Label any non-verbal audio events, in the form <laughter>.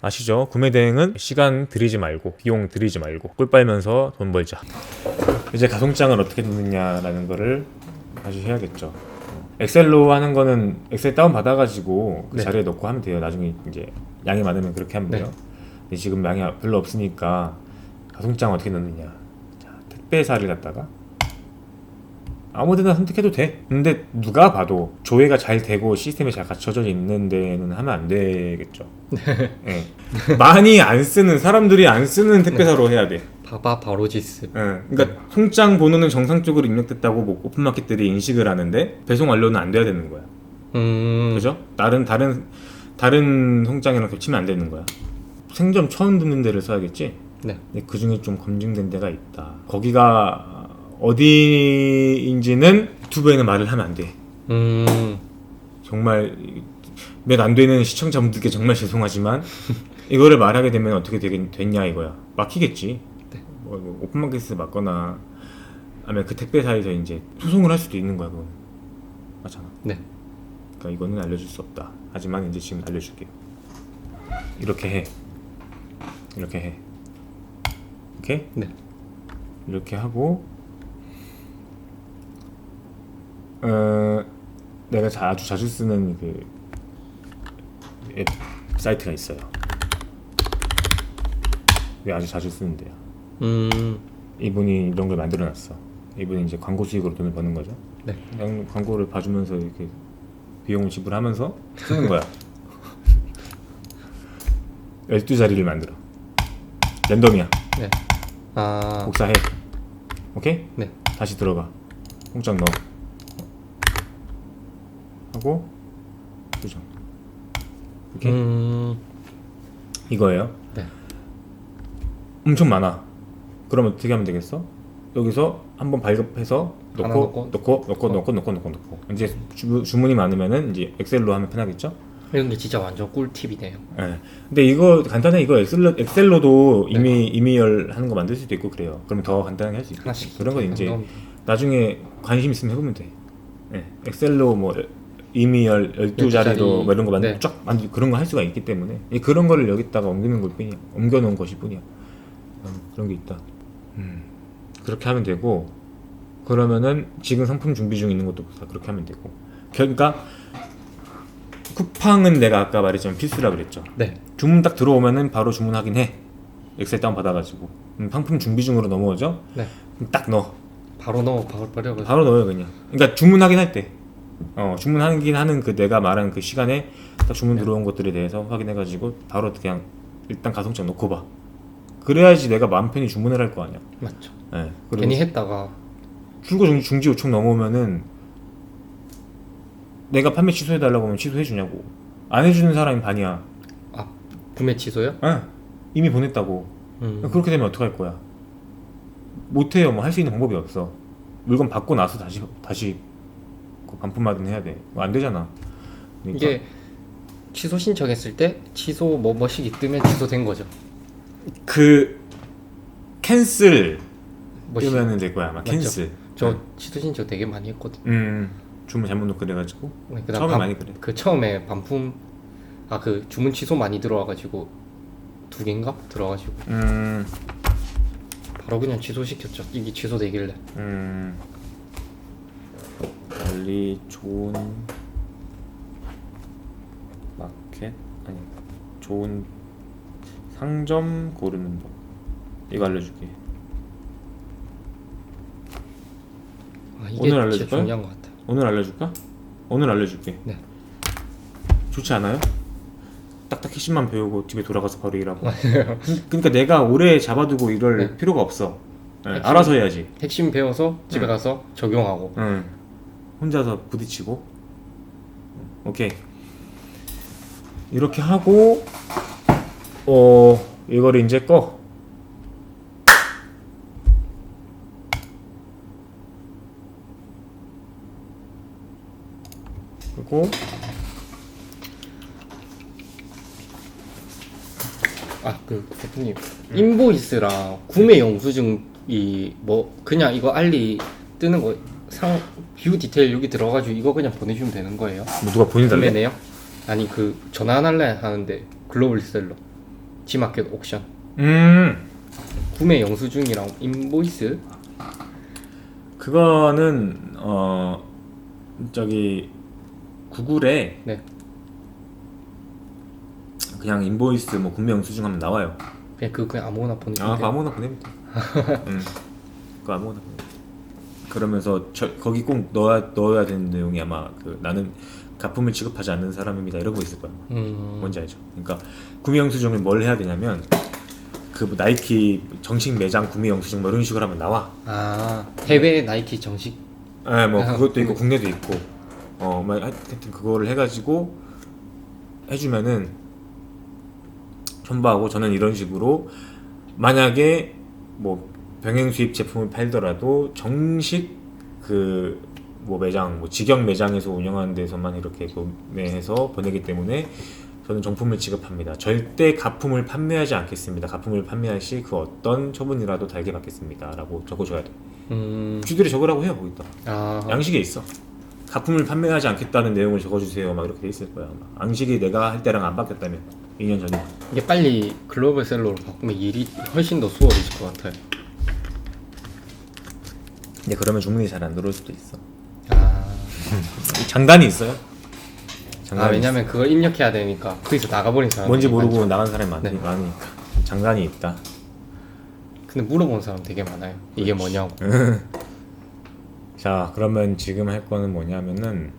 아시죠? 구매 대행은 시간 들이지 말고 비용 들이지 말고 꿀 빨면서 돈 벌자. 이제 가송장을 어떻게 넣느냐라는 거를 다시 해야겠죠. 엑셀로 하는 거는 엑셀 다운 받아가지고 그 네. 자리에 넣고 하면 돼요. 나중에 이제 양이 많으면 그렇게 하면 돼요. 네. 근데 지금 양이 별로 없으니까 가송장 어떻게 넣느냐. 자, 택배사를 갖다가 아무데나 선택해도 돼. 근데 누가 봐도 조회가 잘 되고 시스템이 잘 갖춰져 있는 데는 하면 안 되겠죠. <laughs> 예. 많이 안 쓰는 사람들이 안 쓰는 택배사로 해야 돼. 바바 바로지스. 예. 그러니까 송장 번호는 정상적으로 입력됐다고 뭐 오픈마켓들이 인식을 하는데 배송 완료는 안 돼야 되는 거야. 음. 그죠? 다른 다른 다른 송장이랑 겹치면 안 되는 거야. 생점 처음 듣는 데를 써야겠지. 네. 근데 그 중에 좀 검증된 데가 있다. 거기가 어디인지는 유튜브에는 말을 하면 안 돼. 음. 정말 몇 안 되는 시청자분들께 정말 죄송하지만 <laughs> 이거를 말하게 되면 어떻게 되겠, 됐냐 이거야. 막히겠지. 네. 뭐, 뭐 오픈마켓에서 막거나 아니면 그 택배사에서 이제 소송을 할 수도 있는 거야. 그건. 맞잖아. 네. 그러니까 이거는 알려줄 수 없다. 하지만 이제 지금 알려줄게요. 이렇게 해. 이렇게 해. 오케이? 네. 이렇게 하고 어 내가 자, 아주 자주 쓰는 그 앱 사이트가 있어요. 왜 아주 자주 쓰는데요? 음. 이분이 이런 걸 만들어놨어. 이분이 이제 광고 수익으로 돈을 버는 거죠. 네. 그냥 광고를 봐주면서 이렇게 비용을 지불하면서 쓰는 거야. <laughs> 12자리를 만들어. 랜덤이야. 네. 아. 복사해. 오케이? 네. 다시 들어가. 공장 넣어. 하고 수정. 오케이? 음. 이거예요. 네. 엄청 많아. 그러면 어떻게 하면 되겠어? 여기서 한번 발급해서 하나 넣고 넣고 넣고 넣고 넣고 넣고 넣고 이제 주, 주문이 많으면은 이제 엑셀로 하면 편하겠죠? 이런 게 진짜 완전 꿀팁이네요. 예. 근데 이거 간단해 이거 엑셀로 엑셀로도 이미 이미열 하는 거 만들 수도 있고 그래요. 그럼 더 간단하게 할 수 있고. 그런 건 이제 나중에 관심 있으면 해보면 돼. 예. 엑셀로 뭐 이미 열 12자리로 12자리. 뭐 이런 거 만들 네. 쫙 만들 그런 거 할 수가 있기 때문에 이 그런 거를 여기다가 옮기는 것 뿐이야. 옮겨 놓은 것이 뿐이야. 음, 그런 게 있다. 음. 그렇게 하면 되고 그러면은 지금 상품 준비 중 있는 것도 다 그렇게 하면 되고 그러니까 쿠팡은 내가 아까 말했지만 필수라 그랬죠. 네. 주문 딱 들어오면은 바로 주문 확인해. 엑셀 다운 받아가지고 음, 상품 준비 중으로 넘어오죠. 네. 그럼 딱 넣어. 바로 넣어 바로 버려. 바로 넣어요 그냥. 그러니까 주문 확인할 때. 어 주문하긴 하는 그 내가 말한 그 시간에 딱 주문 네. 들어온 것들에 대해서 확인해가지고 바로 그냥 일단 가성점 넣고 봐. 그래야지 내가 마음 편히 주문을 할 거 아니야. 맞죠. 예. 그리고 괜히 했다가 출고 중, 중지 요청 넘어오면은 내가 판매 취소해 달라고 하면 취소해 주냐고. 안 해주는 사람이 반이야. 아 구매 취소요? 예. 이미 보냈다고. 음. 그렇게 되면 어떡할 거야? 못해요. 뭐 할 수 있는 방법이 없어. 물건 받고 나서 다시 다시 그 반품하든 해야 돼. 뭐안 되잖아. 그러니까 이게 취소 신청했을 때 취소 뭐 뭐식이 뜨면 취소된 거죠. 그 캔슬. 뜨면은 될 거야. 아마 맞죠. 캔슬. 저 취소 신청 되게 많이 했거든. 음 주문 잘못 넣고 그래가지고 네, 그다음 처음에 반- 많이 그래. 그 처음에 반품 아 그 주문 취소 많이 들어와가지고 두 개인가 들어와가지고 음 바로 그냥 취소시켰죠. 이게 취소되길래. 음. 관리 좋은 마켓 아니 좋은 상점 고르는 법 이거 알려줄게. 아, 이게 오늘 진짜 알려줄까요? 중요한 것 같아요. 오늘 알려줄까? 오늘 알려줄게. 네. 좋지 않아요? 딱딱 핵심만 배우고 집에 돌아가서 바로 일하고. 그러니까 내가 오래 잡아두고 이럴 네. 필요가 없어. 네, 핵심- 알아서 해야지. 핵심 배워서 집에 응. 가서 적용하고. 응. 혼자서 부딪히고. 오케이. 이렇게 하고 어 이거를 이제 꺼. 그리고 아그 대표님 인보이스랑 구매 영수증이 뭐 그냥 이거 알리 뜨는 거 상 뷰 디테일 여기 들어가지고 이거 그냥 보내주면 되는 거예요? 뭐 누가 보내달래? 구매네요? 아니 그 전화 안 할래 하는데 글로벌 셀러 G마켓 옥션 음 구매 영수증이랑 인보이스 그거는 어 저기 구글에 네 그냥 인보이스 뭐 구매 영 수증 하면 나와요. 그냥 그거 그냥 아무거나 보내면 아, 돼요. 그거 아무거나 보내면 돼. 응. <laughs> 그거 아무거나 보내면 돼. 그러면서 저, 거기 꼭 넣어야 넣어야 되는 내용이 아마 그 나는 가품을 취급하지 않는 사람입니다 거 있을 거야. 음, 뭔지 알죠? 그러니까 구매 영수증을 뭘 해야 되냐면 그뭐 나이키 정식 매장 구매 영수증 뭐 이런 식으로 하면 나와. 아 해외 나이키 정식 예, 뭐 아, 그것도 있고 그- 국내도 있고. 어, 뭐 하여튼 그거를 해가지고 해주면은 첨부하고 저는 이런 식으로 만약에 뭐 병행 수입 제품을 팔더라도 정식 그 뭐 매장 뭐 직영 매장에서 운영하는 데서만 이렇게 구매해서 보내기 때문에 저는 정품을 지급합니다. 절대 가품을 판매하지 않겠습니다. 가품을 판매할 시 그 어떤 처분이라도 달게 받겠습니다라고 적어줘야 돼. 음, 주들이 적으라고 해요 거기다. 아 양식에 있어. 가품을 판매하지 않겠다는 내용을 적어주세요. 막 이렇게 돼 있을 거야. 아마. 양식이 내가 할 때랑 안 바뀌었다면 2년 전에. 이게 빨리 글로벌 셀러로 바꾸면 일이 훨씬 더 수월해질 것 같아요. 근데 그러면 주문이 잘 안 들어올 수도 있어. 아, 장단이 있어요. 아 장단이 왜냐면 그걸 입력해야 되니까 거기서 나가버린 사람 뭔지 모르고 나간 사람이 많, 네. 많으니까 장단이 있다. 근데 물어본 사람 되게 많아요. 이게 뭐냐고. <laughs> 자 그러면 지금 할 거는 뭐냐면은